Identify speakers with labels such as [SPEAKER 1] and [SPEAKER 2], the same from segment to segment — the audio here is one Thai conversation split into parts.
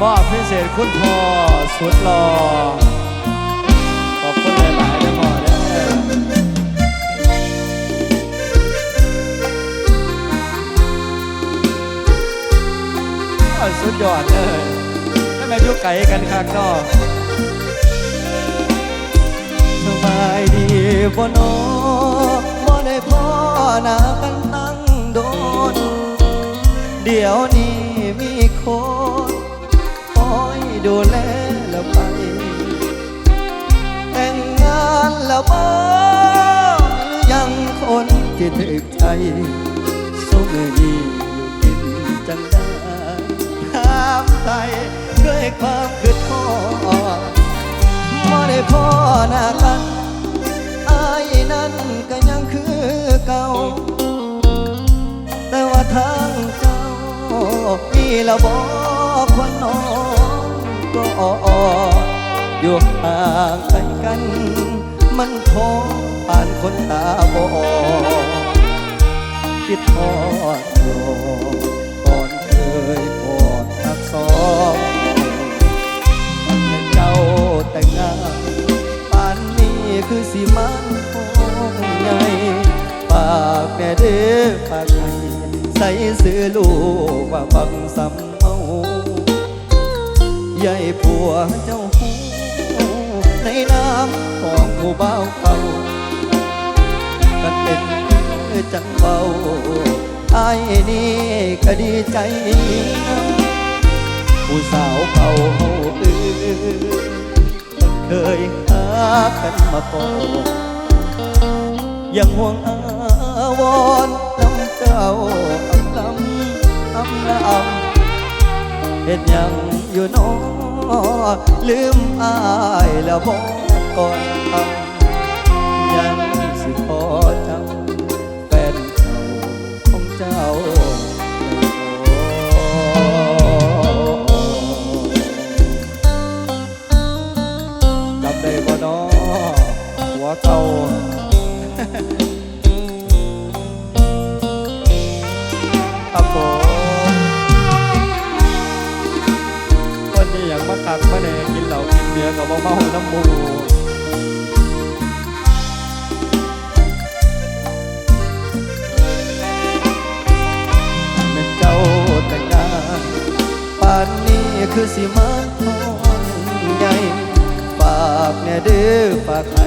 [SPEAKER 1] มอบพิเศษคุณพ่อสุดหล่อขอบคุณหลายๆนะพ่อเด้อสุดยอดเลยไม่แม่นอยุไก่กันข้างนอกสบายดีบ่นอบ่ได้พ่อหน้ากันตั้งโดน เดี๋ยวนี้มีคน ดูแลแล้วไป แต่งงานแล้วบ่หรือยังคนที่ถึกใจสมือนี้อยู่กินจังได้ถามไทยด้วยความคือทอดบ่ได้พ่อหน้ากันอายนั้นก็ยังคือเก่า แต่ว่าทางเจ้ามีละบอกคนน้องก็ อยู่ห่างไกลกัน มันท้อผ่านคนตาบอดคิดทอดรอก่อนเคยกอดทักสองมันเป็นเจ้าแต่งงานป่านนี้คือสิมันคงใหญ่ปากแม่เด้อปากไห้ใส่ซื้อลูกว่าบังสา ใหญ่ผัวเจ้าหูในน้ำของผู้เบาวเก่ากันเป็นคือจังเบาไอ้ายนี่ก็ดีใจผู้สาวเก่าเฮาอือมันเคยหากันมาก่อนยังห่วงอาวรณ์น้ำเจ้าอำลำอำลำ เห็นยังอยู่น้อลืมอายแล้วบอกก่อนทำยังสิพอจำแฟนเก่าของเจ้าจำได้บ่นอหัวเก่าครับผม กมาแน่กินเหล้ากินเบียร์กับเมาน้ำหมูเป็นเจ้าแต่งงานป่านนี้คือสิมันทอนใหญ่ฝากแน่เด้อฝากให้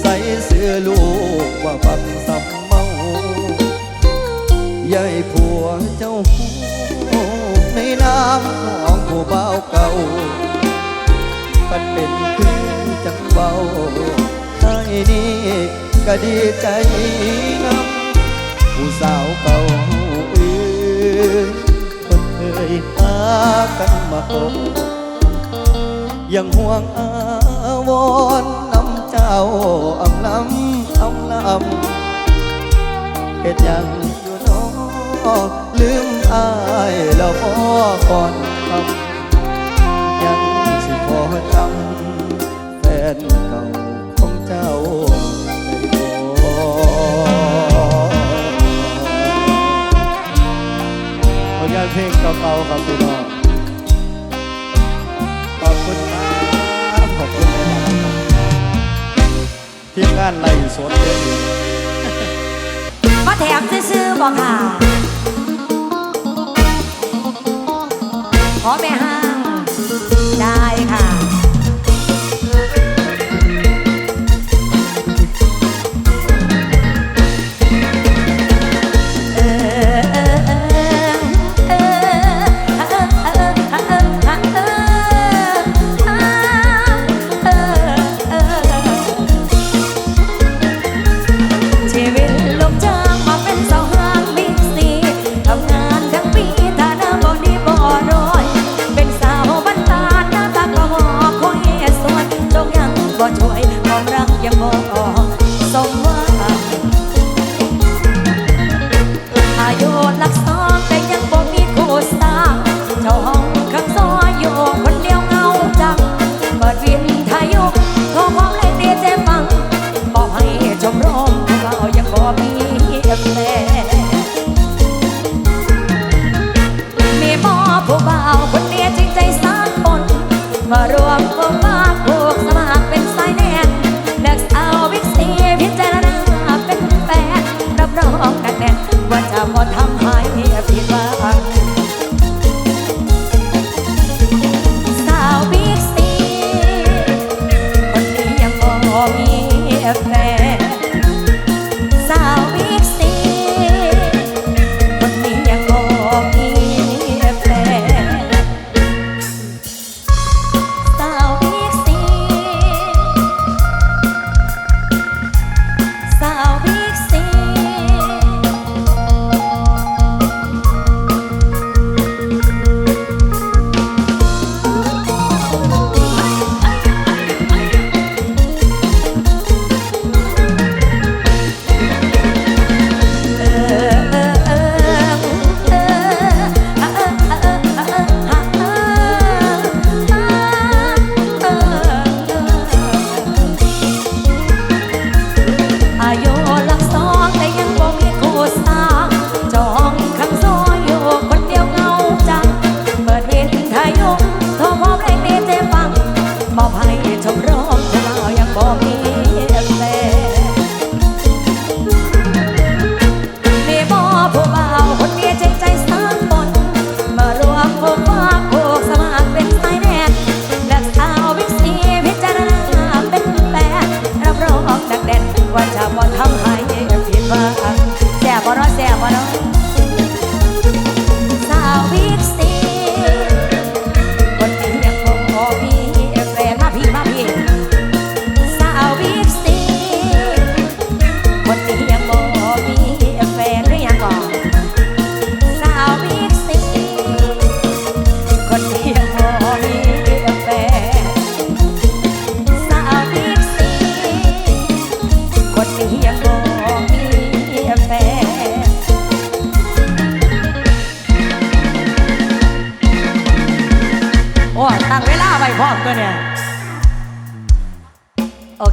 [SPEAKER 1] ใส่เสื้อลูกว่าบักสำเมาใหญ่ผัวเจ้าหู น้ำของผู้เบาเก่าปันเป็นคือจังเบาให้นี่ก็ดีใจนำผู้สาวเก่าเอ้ยคนเคยหากันมาพบยังห่วงอาวรณ์น้ำเจ้าอำลำอำลำเหตุยังอยู่น้อลืมอายแล้วพอ ก่อนคำยังสิพอจำแฟนเก่าของเจ้าได้บ่ผลงานเพลงเก่าๆครับพี่น้องขอบคุณครับขอบคุณหลายๆครับทีมงานไล่สดเยอะอยู่
[SPEAKER 2] มาแถมซื้อๆบอกค่ะ ขอแม่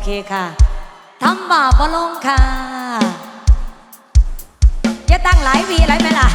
[SPEAKER 2] คค่ะทำบาปลงค่ะอย่าตั้งหลายวีหลายไหมล่ะ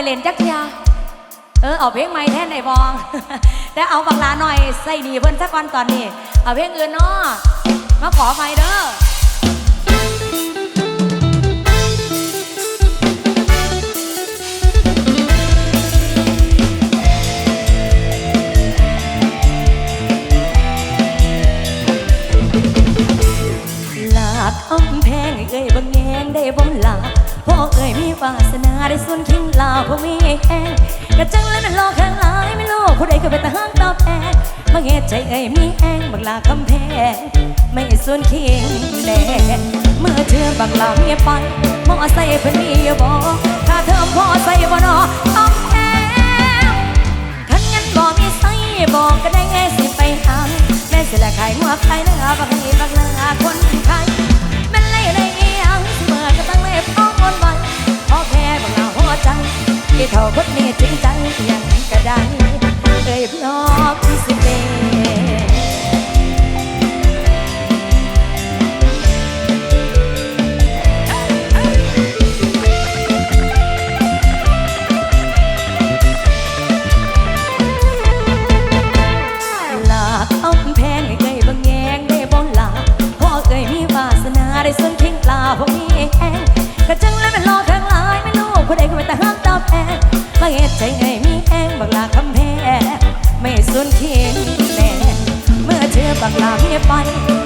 [SPEAKER 2] ได้เล่นจักเทียเออเอาเพลงไม่แทนไอ้บอง แต่เอาบังลาหน่อยใส่หนีเพิ่นสัก่อนตอนนี้ เอาเพลงอื่นเนาะมาขอไหม่เด้อหลักอ้มแพงเอ้ยบังแงงได้บ่หลัก พวกเอ่ยมีวาสนาได้ส่วนทิงลาพวกมีแห้งกระจังและวนั่นโลกข้างหลายไม่โลกผู้ใดก็ไปตะห้างตอบแทนมาเหตุใจเอ่ยมีแห้งบักลาคำแพงไม่ส่วนทิงแดนเมื่อเธอบักลาเมียไปมอใส่เพื่อนมีบอกถ้าเธอพอใส่บ่นอต้องแห้งขันงั้นบอกมีใส่บอกก็ได้ไงสิไปหาแม่สิละขายหัวใครนะบักนี้บักลาคนไทย บอ้อนนไหวพอแค่บังลาหัวใจที่เท่าคนนี้จริงใจยังกระไดเอ้ยพร้อมที่สิเป็น นเคียงแน่เมื่อเธอบักลาเมียไป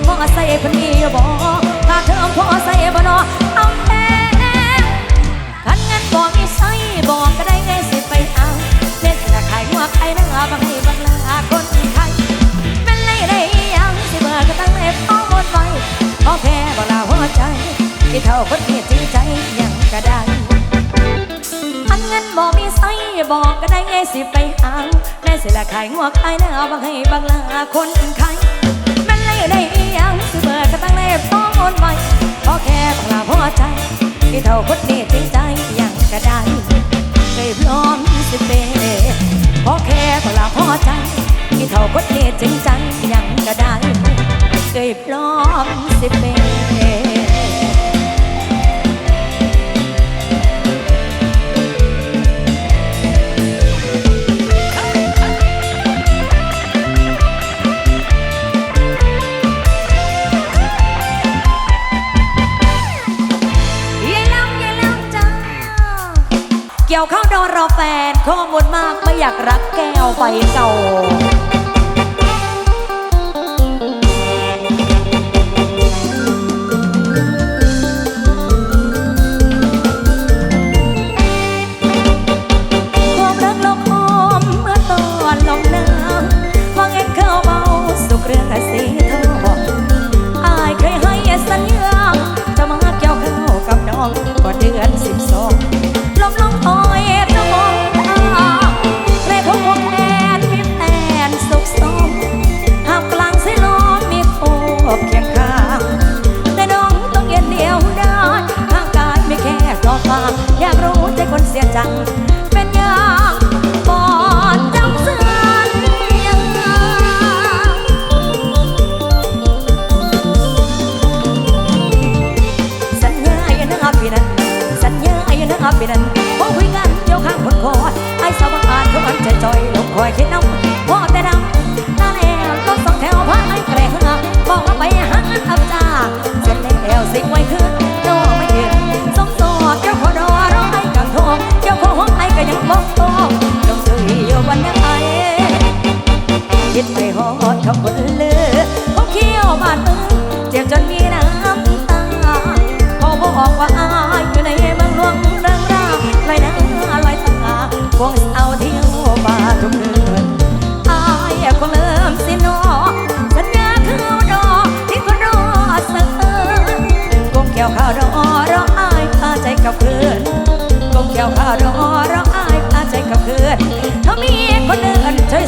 [SPEAKER 2] มอใส่คนนี้บอกถ้าเธอพอใส่บ่นอเอาแท้คันเงินบอกมีใส่บอกก็ได้ไงสิไปเอาเล่นละขายหัวใครนั่งเอาบังให้บักลาคนไทยเป็นไรได้ยังสิเบิกก็ตั้งเล็บเอาหมดไว้พอแค่บักลาหัวใจที่เท่าคนนี้จริงใจยังก็ได้อันเงินบอกมีไส้ บอกก็ได้ไงสิไปหาแม่สิละขายงัวขายเนื้อบังให้บังลาคนขายแม่นเลยได้อีหยังสิเบิกก็ตั้งเล็บต้องอนไว้พอแค่บังลาพอใจที่เท่าคนนี้จริงใจยังก็ได้เคยพร้อมสิเปพอแค่บังลาพอใจที่เท่าคนนี้จริงใจยังก็ได้เคยพร้อมสิเปย รอแฟนข้อมูลมากไม่อยากรักแก้วไปเก่า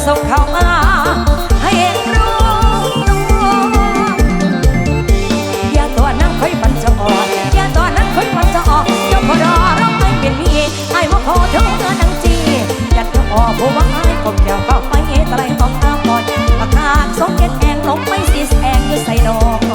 [SPEAKER 2] ส่งเข้ามาให้เองรู้อย่าตัวนั่งค่อยปัน
[SPEAKER 3] จะออกอย่าตัวนั่งค่อยปันจะออกเจ้า
[SPEAKER 4] พอ
[SPEAKER 3] รอเราไม่เป็นมีไอ้มาขอเธอเงินังจียัดจะอออกผู้ว่าไอ้ก็แก้วเข้าไปตะไลของข้าพอดปาก
[SPEAKER 4] หาง
[SPEAKER 2] ส
[SPEAKER 1] มเก็ตแองลงไม่สีแสงอยู่ใส่ดอก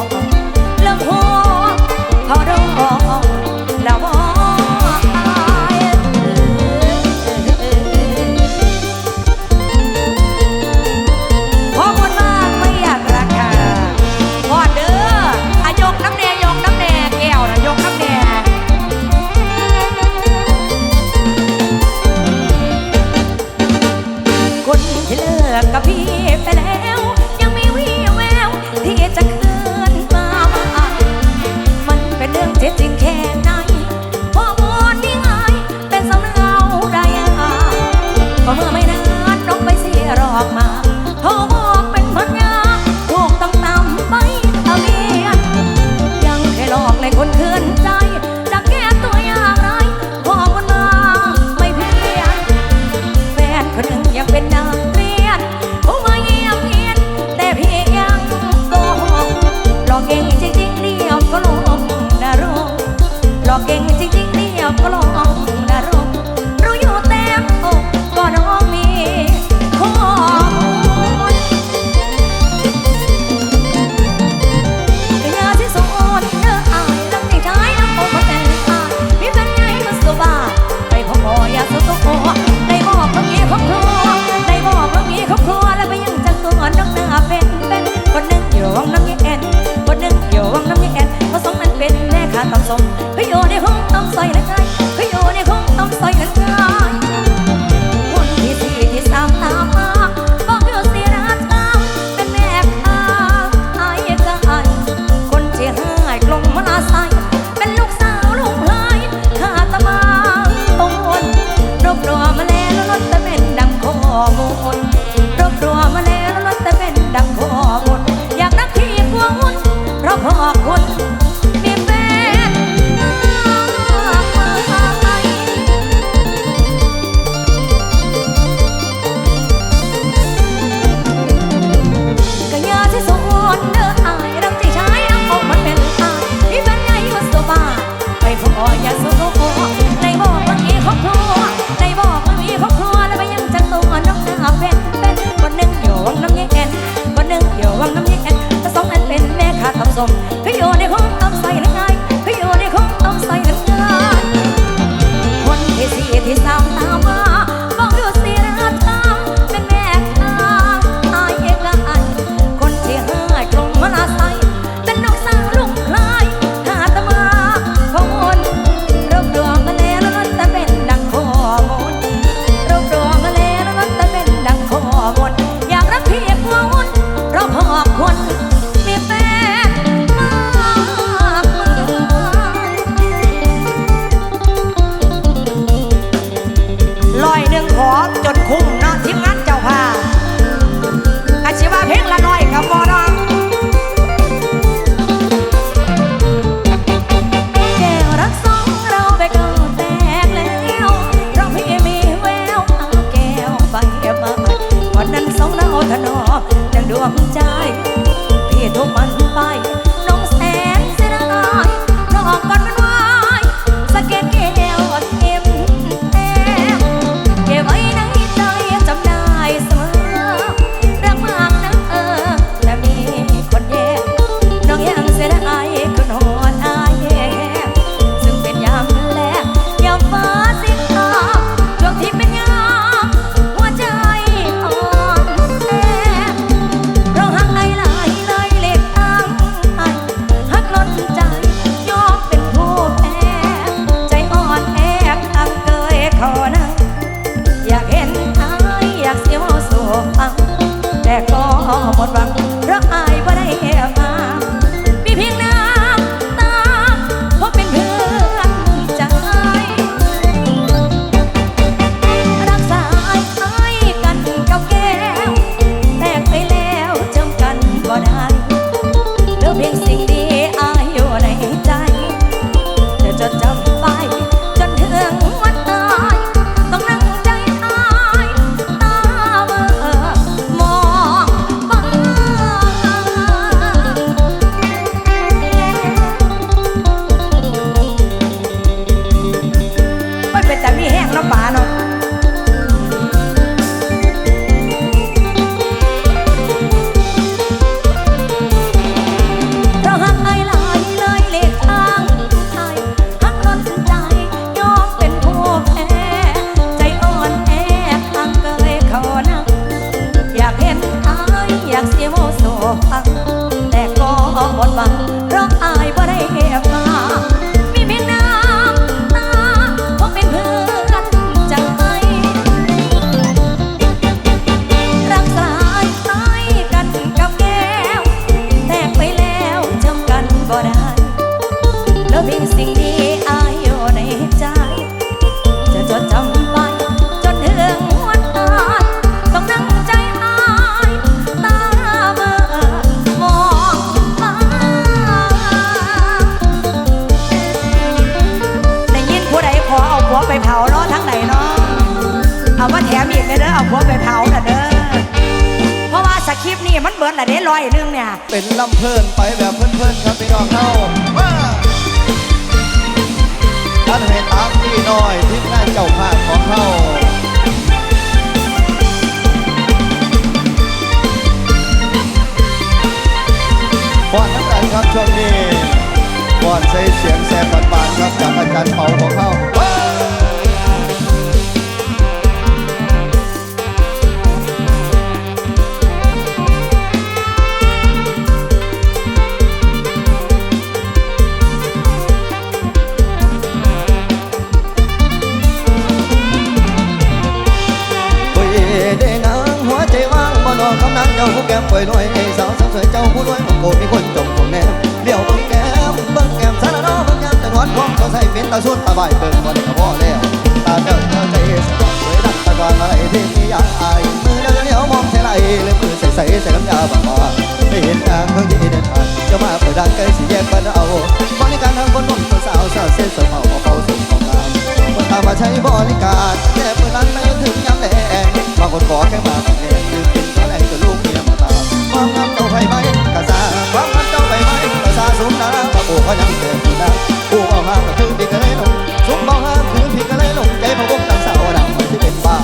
[SPEAKER 1] สูงนารามาปูก็ยังเกิดอยู่นะปูเอาห้ามก็คือพี่ก็เลยลงสูงเบาห้ามคือพี่ก็เลยลงใจพะวกตั้งสาวดังมันที่เป็นบ้า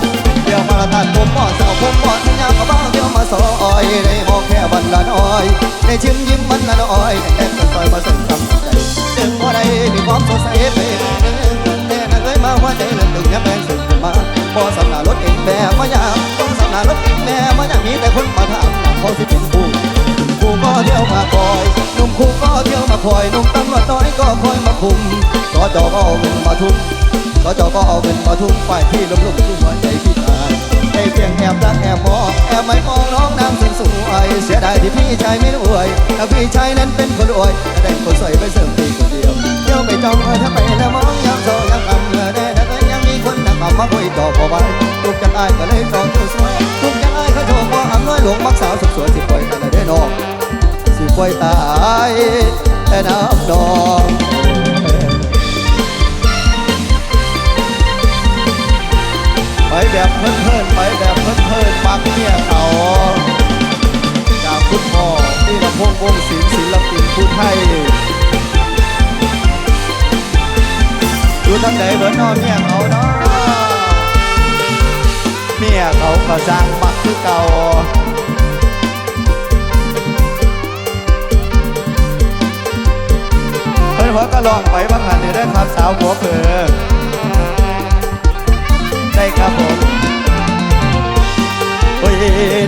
[SPEAKER 1] เดี๋ยวมาละตัดผมหม้อสาวผมหมอที่ยามมาบ้าเดี๋ยวมาซอยได้มองแค่วันละน้อยได้ชิมยิ้มมันละน้อยแค่แค่ซอยมาสั่งทำใจจึงบ่ได้มีความสดใสไปแน่นะเคยมาหัวใจเริ่มตึงยับแรงสึกขึ้นมาพอสำนารถเองแม่มายามต้องสำนารถเองแม่มายามมีแต่คนมาถามเขาสิเป็นผู้ครูก็เที่ยวมาคอย นุ่มครูก็เที่ยวมาคอยนุ่มตำรวจน้อยก็คอยมาคุมสจก็เอาเงินมาทุ่มสจก็เอาเงินมาทุ่มฝ่ายที่ลุ่มลุ่มทุ่มหัวใจพี่ชายให้เพียงแอบรักแอบมองแอบไม่มองน้องนางสวยสวยเสียดายที่พี่ชายไม่รวยถ้าพี่ชายนั้นเป็นคนรวยแต่คนสวยไปเสริมพี่คนเดียวเที่ยวไปจองถ้าไปแล้วมองยังโซยังคำแน่ถ้าเกิดยังมีคนนั่งเอามาคุยต่อพอไปทุกจังอายก็เลยจองตัวสวยทุกจังอายเขาโชว์ว่าอำน้อยหลวงมักสาวสุดสวยสิปล่อย ป่วยตายแต่น้ำนองไปแบบเพลินๆไปแบบเพลินๆปักเมียเขาจากคุณพ่อที่ลำพงวงศิลป์ศิลปินผู้ไทยอยู่ทางไหนเบิร์นอเมียเขาเนาะเมียเขาก็สร้างมักคือเก่า นหัวก็ลองไปบางหันนี่ได้ครับสาวหัวเผือได้ครับผมโอ้ย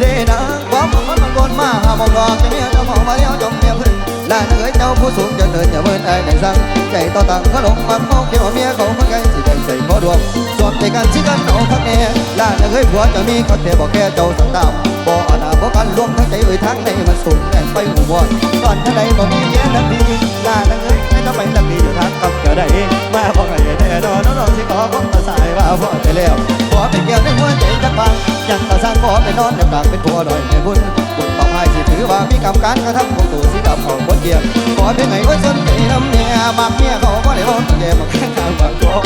[SPEAKER 1] เด้นะความมันมันมันกนมาหามองดอจะเมียเจ้าของมาแล้วจงเมียพึ่งลานเอ๋ยเจ้าผู้สูงจะเดินอย่าเมินไอ้ในสังใจต่อตังขนมมันมองเกี่ยวเมียเขาเมื่อไงสิใจใส่ขอดวงสวมใจกันชิกันเอาพักแน่ลานเอ๋ยผัวจะมีเขาแต่บอกแค่เจ้าสังตามบ่อนาบ่กันรวมทั้งใจเอ่ยทั้งในมันสูงแน่ไปหูวอนก่อนท่าใดบ่มีแย่ทันทีลานเอ๋ยไม่ต้งไปลักดีอยู่ทางกับเกี่ยวได้มาพอไงแน่นอนน้องๆสิขอของตาสายว่าพอใจแล้วขอเป็นเกี่ยวในหัวใจจะฟังยังตาสร้างขอไปนอนในกลางเป็นผัวดอยในบุญบุญต่อให้สิถือว่ามีกรรมการกระทำของตัวสีดำของบนเกียงขอเพียงไหนไว้สนใจน้ำเมียมักเมียเขาก็ได้บอกแกมาแข่ทางบางตัว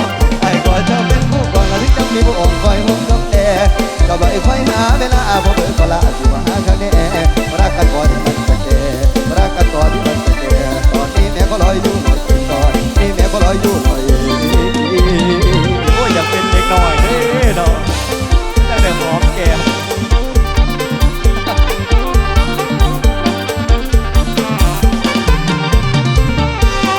[SPEAKER 1] ไอ้ก็จะเป็นผู้ก่อนและที่จะมีผู้องค์คอยมุ่งกับแกก็บ่ไอ้คอยหาเวลาพอเปิดก็ละสิว่าหาคะแนนรักกันก่อนที่มันจะแก่รักกันก่อนที่มันจะแก่ตอนนี้แม่ก็ลอยอยู่ นี่ลอยอยู่หน่อยโอ้ยอยากเป็นเด็กหน่อยเด้เนาะตั้งแต่หอมแก้ม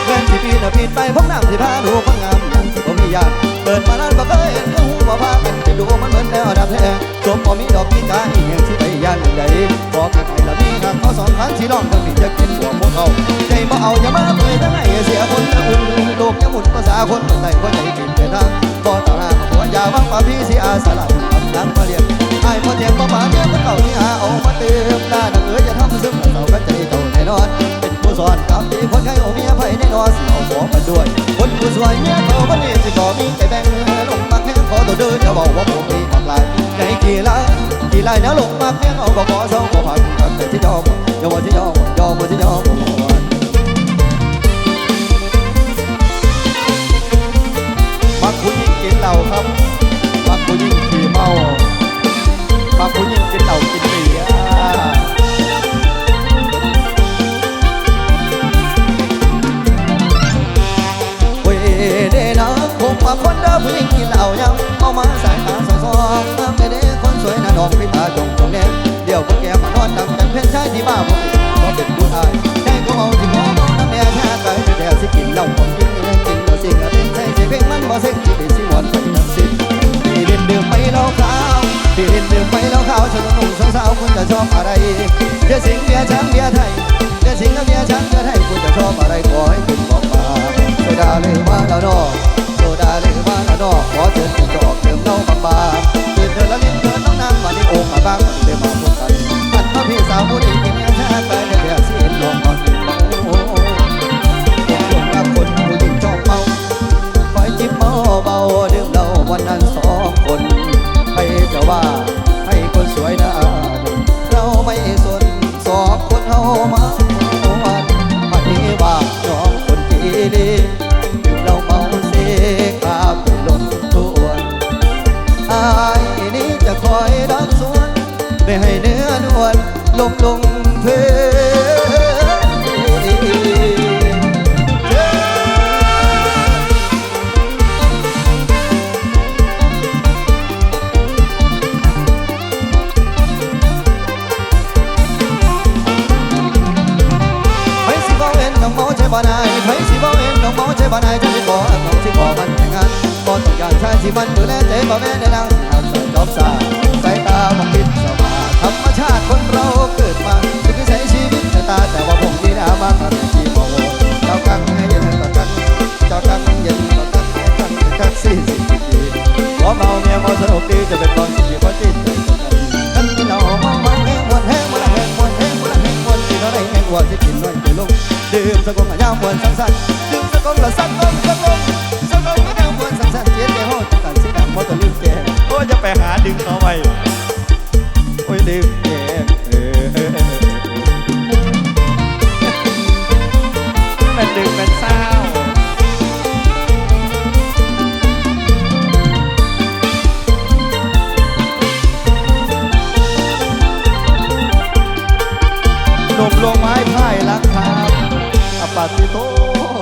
[SPEAKER 1] เพื่อนที่พี่น่ะผิดไปพบน้ำที่พาดูคนงามยังที่ผมมีญาติเปิดมานานบ่เคยเห็นก็หูว่พากันไปดูมันเหมือนแนวดับแท้จบบ่มีดอกมีกาอีหยังที่ไปย่านใดบอกกันให้ละมีทางเขาสอนทางที่น้องทั้งนี้จะกินหัว เอาใจบ่เอาอย่ามาเผยทั้งไงเสียคนทั้งอุ่นโลกอย่าหมุนภาษาคนคนใดคนใดกินไปทางบ่ต่างหากหัวยาวังป่าพี่สิอาสลับกับนางมาเรียนไอ้พ่อเทียงบ่ป่าเมียมันเก่าที่หาเอามาเติมหน้าดังเอ๋ยอย่าทำซึมเศร้ากันใจเจ้าแน่นอน สอนกับที่คนไข้เอาเมียไผแน่นอนสิเอาของมาด้วย คนผู้สวยเมียเขาวันนี้สิขอมีใจแบ่งลงมาแข่งขอตัวเดินจะบอกว่าผมมีมากลายใจกี่ลายกี่ลายแล้วลงมาแข่งเอาก็ขอสองก็พักกันแต่ที่ยอมยอมที่ยอมยอมที่ยอม อนดังกันเพชรชายที่บ้าผมก็เป็นผู้ชายแค่ก็เอาที่มองน้ำแดงแค่ไก่แท้สิกินเหล้าผมกินกินแล้วสิ่งก็เป็นใช่สิเพลงมันบ่เซ็งสิเป็นสิวันไปทั้งสิ้นพี่เล่นดื่มไปเหล้าขาวพี่เล่นดื่มไปเหล้าขาวชนหนุ่มสาวๆคุณจะชอบอะไรเบียร์สิงเบียร์ช้างเบียร์ไทยเบียร์สิงกับเบียร์ช้างเบียร์ไทยคุณจะชอบอะไรขอให้คุณบอกมาโซดาเลยมาแล้วเนอโซดาเลยมาแล้วเนอขอเชิญคุณจอกเติมเน่าบางบางตื่นเธอแล้วลิ้นเธอน้องนางมาในโอ่งมาบ้างมันเลยมาพบกัน พี่สาวผู้ดีกินแม่ชาตาเดือดเสียนลงอ่อน ม